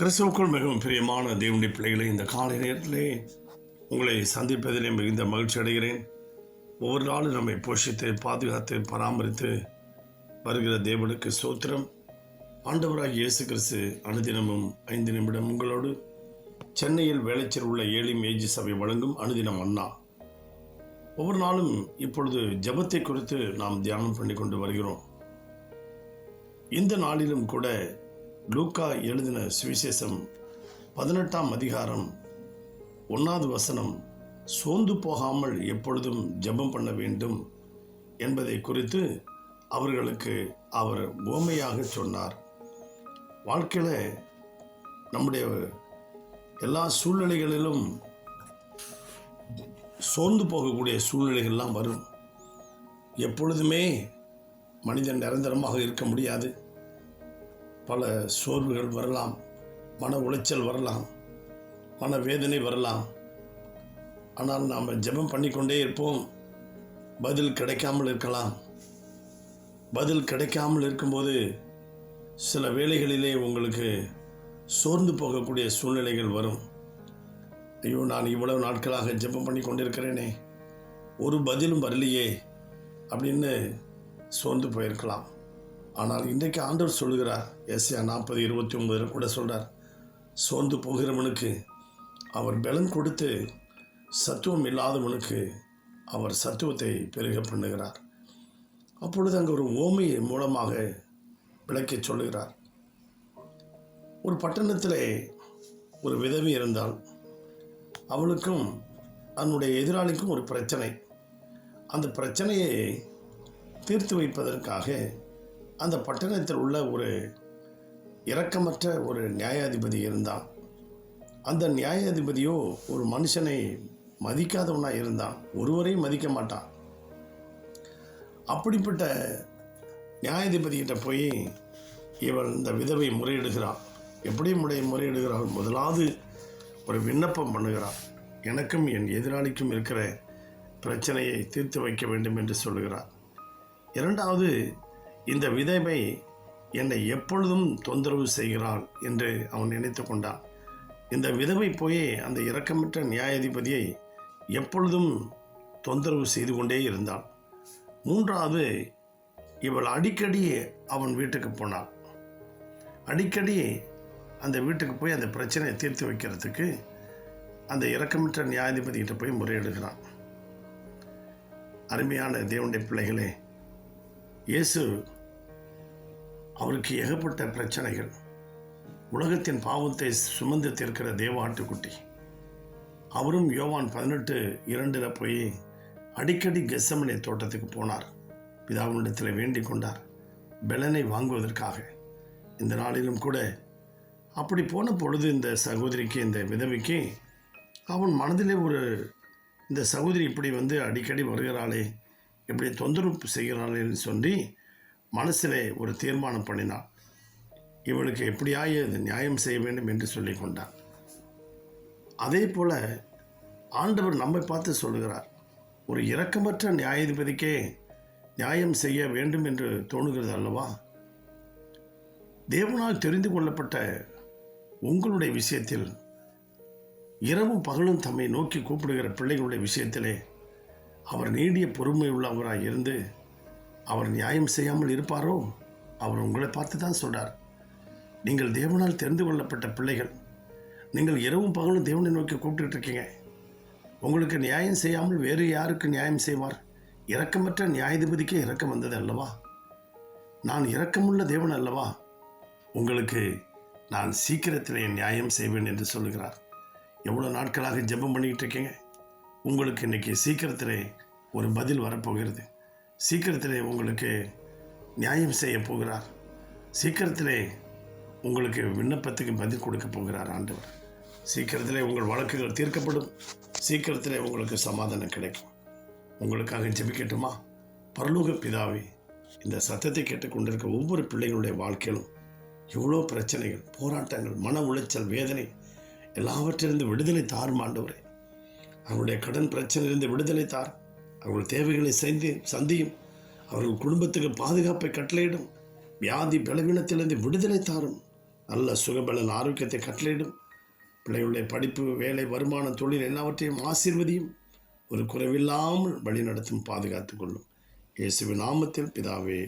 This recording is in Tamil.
கிறிஸ்துவுக்குள் மிகவும் பிரியமான தேவனுடைய பிள்ளைகளை இந்த காலை நேரத்திலே உங்களை சந்திப்பதிலே மிகுந்த மகிழ்ச்சி அடைகிறேன். ஒவ்வொரு நாளும் நம்மை போஷித்து பாதுகாத்து பராமரித்து வருகிற தேவனுக்கு சோத்திரம் ஆண்டவராக இயேசு கிறிஸ்து அனுதினமும் ஐந்து நிமிடம் உங்களோடு சென்னையில் வேலைச்சர் உள்ள ஏழி மேஜி சபை வழங்கும் அனுதினம் அண்ணா. ஒவ்வொரு நாளும் இப்பொழுது ஜெபத்தை குறித்து நாம் தியானம் பண்ணி கொண்டு வருகிறோம். இந்த நாளிலும் கூட லூக்கா எழுதின சுவிசேஷம் பதினெட்டாம் அதிகாரம் ஒன்றாவது வசனம் சோர்ந்து போகாமல் எப்பொழுதும் ஜெபம் பண்ண வேண்டும் என்பதை குறித்து அவர்களுக்கு அவர் உவமையாக சொன்னார். வாழ்க்கையில் நம்முடைய எல்லா சூழ்நிலைகளிலும் சோர்ந்து போகக்கூடிய சூழ்நிலைகள்லாம் வரும். எப்பொழுதுமே மனிதன் நிரந்தரமாக இருக்க முடியாது. பல சோர்வுகள் வரலாம் மன உளைச்சல் வரலாம் மன வேதனை வரலாம். ஆனால் நாம் ஜெபம் பண்ணிக்கொண்டே இருப்போம். பதில் கிடைக்காமல் இருக்கலாம். பதில் கிடைக்காமல் இருக்கும்போது சில வேளைகளிலே உங்களுக்கு சோர்ந்து போகக்கூடிய சூழ்நிலைகள் வரும். ஐயோ நான் இவ்வளவு நாட்களாக ஜெபம் பண்ணி கொண்டிருக்கிறேனே ஒரு பதிலும் வரலையே அப்படின்னு சோர்ந்து போயிருக்கலாம். ஆனால் இன்றைக்கு ஆண்டவர் சொல்கிறார் எஸ்யா நாற்பது இருபத்தி ஒன்பதில் கூட சொல்கிறார் சோர்ந்து போகிறவனுக்கு அவர் பலன் கொடுத்து சத்துவம் இல்லாதவனுக்கு அவர் சத்துவத்தை பெருக பண்ணுகிறார். அப்பொழுது அங்கே ஒரு ஓமை மூலமாக விளக்கச் சொல்லுகிறார். ஒரு பட்டணத்தில் ஒரு விதவி இருந்தால் அவளுக்கும் அதனுடைய எதிராளிக்கும் ஒரு பிரச்சனை. அந்த பிரச்சனையை தீர்த்து வைப்பதற்காக அந்த பட்டணத்தில் உள்ள ஒரு இரக்கமற்ற ஒரு நியாயாதிபதி இருந்தான். அந்த நியாயாதிபதியோ ஒரு மனுஷனை மதிக்காதவனாக இருந்தான். ஒருவரையும் மதிக்க மாட்டான். அப்படிப்பட்ட நியாயாதிபதிகிட்ட போய் இவன் இந்த விதவை முறையிடுகிறான். எப்படி முறை முறையிடுகிறாள் முதலாவது ஒரு விண்ணப்பம் பண்ணுகிறான். எனக்கும் என் எதிராளிக்கும் இருக்கிற பிரச்சனையை தீர்த்து வைக்க வேண்டும் என்று சொல்கிறார் இரண்டாவது இந்த விதவை என்னை எப்பொழுதும் தொந்தரவு செய்கிறாள் என்று அவன் நினைத்து கொண்டான். இந்த விதவை போய் அந்த இரக்கமற்ற நியாயாதிபதியை எப்பொழுதும் தொந்தரவு செய்து கொண்டே இருந்தாள் மூன்றாவது இவள் அடிக்கடி அவன் வீட்டுக்கு போனாள். அடிக்கடி அந்த வீட்டுக்கு போய் அந்த பிரச்சனையை தீர்த்து வைக்கிறதுக்கு அந்த இரக்கமற்ற நியாயாதிபதிகிட்ட போய் முறையிடுகிறான். அருமையான தேவனுடைய பிள்ளைகளே இயேசு அவருக்கு ஏகப்பட்ட பிரச்சனைகள். உலகத்தின் பாவத்தை சுமந்து தீர்க்கிற தேவ ஆட்டுக்குட்டி அவரும் யோவான் பதினெட்டு இரண்டில் போய் அடிக்கடி கெசமனை தோட்டத்துக்கு போனார். பிதாவினிடத்தில் வேண்டிக் கொண்டார். பெலனை வாங்குவதற்காக. இந்த நாளிலும் கூட அப்படி போன பொழுது இந்த சகோதரிக்கு இந்த விதவிக்கு அவன் மனதிலே ஒரு இந்த சகோதரி இப்படி வந்து அடிக்கடி வருகிறாளே இப்படி தொந்தரவு செய்கிறாளேன்னு சொல்லி மனசிலே ஒரு தீர்மானம் பண்ணினான். இவளுக்கு எப்படியாய இது நியாயம் செய்ய வேண்டும் என்று சொல்லி கொண்டான். அதே போல் ஆண்டவர் நம்மை பார்த்து சொல்லுகிறார் ஒரு இரக்கமற்ற நியாயாதிபதிக்கே நியாயம் செய்ய வேண்டும் என்று தோணுகிறது அல்லவா? தேவனால் தெரிந்து கொள்ளப்பட்ட உங்களுடைய விஷயத்தில் இரவும் பகலும் தம்மை நோக்கி கூப்பிடுகிற பிள்ளைகளுடைய விஷயத்திலே அவர் நீடிய பொறுமை உள்ளவராக இருந்து அவர் நியாயம் செய்யாமல் இருப்பாரோ? அவர் உங்களை பார்த்து தான் சொல்கிறார் நீங்கள் தேவனால் தெரிந்து கொள்ளப்பட்ட பிள்ளைகள். நீங்கள் இரவும் பகலும் தேவனை நோக்கி கூப்பிட்டு இருக்கீங்க. உங்களுக்கு நியாயம் செய்யாமல் வேறு யாருக்கு நியாயம் செய்வார்? இரக்கமற்ற நியாயாதிபதிக்கே இரக்கம் வந்தது அல்லவா? நான் இரக்கமுள்ள தேவன் அல்லவா? உங்களுக்கு நான் சீக்கிரத்திலே நியாயம் செய்வேன் என்று சொல்லுகிறார். எவ்வளோ நாட்களாக ஜெபம் பண்ணிக்கிட்டு இருக்கீங்க? உங்களுக்கு இன்னைக்கு சீக்கிரத்திலே ஒரு பதில் வரப்போகிறது. சீக்கிரத்திலே உங்களுக்கு நியாயம் செய்ய போகிறார். சீக்கிரத்திலே உங்களுக்கு விண்ணப்பத்துக்கு பதில் கொடுக்க போகிறார் ஆண்டவர். சீக்கிரத்திலே உங்கள் வழக்குகள் தீர்க்கப்படும். சீக்கிரத்திலே உங்களுக்கு சமாதானம் கிடைக்கும். உங்களுக்காக ஜெபிக்கட்டுமா? பரலோக பிதாவே இந்த சத்தத்தை கேட்டுக்கொண்டிருக்க ஒவ்வொரு பிள்ளைகளுடைய வாழ்க்கையிலும் எவ்வளோ பிரச்சனைகள் போராட்டங்கள் மன உளைச்சல் வேதனை எல்லாவற்றிலிருந்து விடுதலை தாரும் ஆண்டவரே. அவருடைய கடன் பிரச்சனையிலிருந்து விடுதலை தார். அவர்கள் தேவைகளை சந்தி சந்தியும் அவர்கள் குடும்பத்துக்கு பாதுகாப்பை கட்டளையிடும் வியாதி பலவீனத்திலிருந்து விடுதலை தாரும் நல்ல சுகபலன் ஆரோக்கியத்தை கட்டளையிடும் பிள்ளைகளுடைய படிப்பு வேலை வருமானம் தொழில் எல்லாவற்றையும் ஆசீர்வதியும் ஒரு குறைவில்லாமல் வழிநடத்தும் பாதுகாத்து கொள்ளும். இயேசுவின் நாமத்தில் பிதாவே